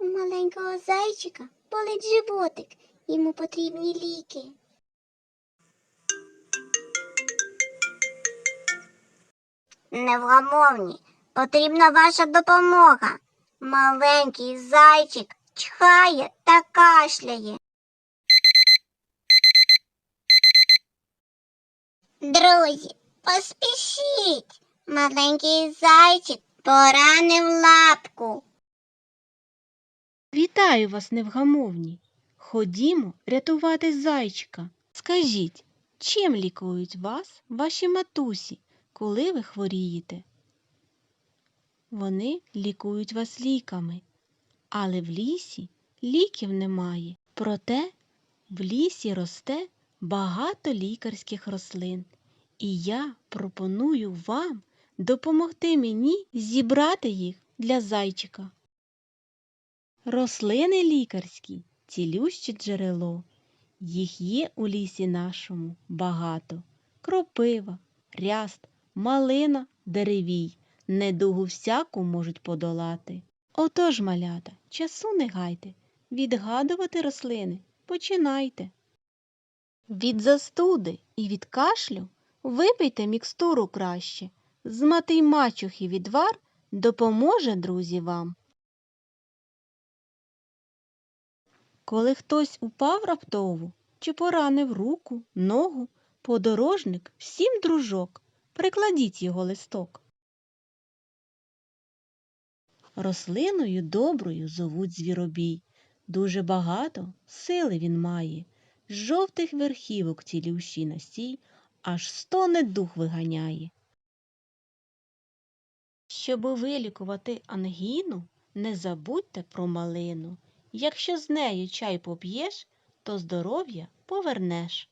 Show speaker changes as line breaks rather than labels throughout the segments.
маленького зайчика болить животик, йому потрібні ліки. Невгамовні, потрібна ваша допомога. Маленький зайчик чхає та кашляє. Друзі, поспішіть. Маленький зайчик поранив лапку.
Вітаю вас, невгамовні. Ходімо рятувати зайчика. Скажіть, чим лікують вас ваші матусі, коли ви хворієте? Вони лікують вас ліками, але в лісі ліків немає. Проте в лісі росте багато лікарських рослин, і я пропоную вам допомогти мені зібрати їх для зайчика. Рослини лікарські цілюще джерело. Їх є у лісі нашому багато. Кропива, ряст, малина, деревій. Недугу всяку можуть подолати. Отож, малята, часу не гайте, відгадувати рослини починайте. Від застуди і від кашлю випийте мікстуру краще. Зматий мачухи відвар допоможе, друзі, вам. Коли хтось упав раптово чи поранив руку, ногу, подорожник, всім дружок, прикладіть його листок. Рослиною доброю зовуть звіробій. Дуже багато сили він має. З жовтих верхівок цілющий настій, аж сто недух виганяє. Щоби вилікувати ангіну, не забудьте про малину. Якщо з нею чай поп'єш, то здоров'я повернеш.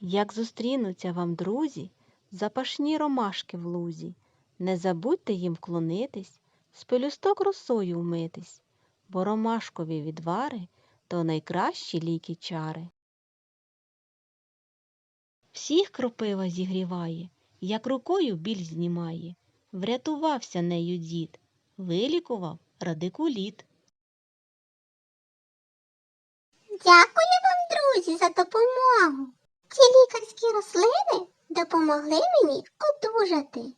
Як зустрінуться вам друзі, запашні ромашки в лузі, не забудьте їм вклонитись, з пелюсток росою вмитись, бо ромашкові відвари то найкращі ліки чари. Всіх кропива зігріває, як рукою біль знімає. Врятувався нею дід, вилікував радикуліт.
Дякую вам, друзі, за допомогу. Ці лікарські рослини допомогли мені одужати.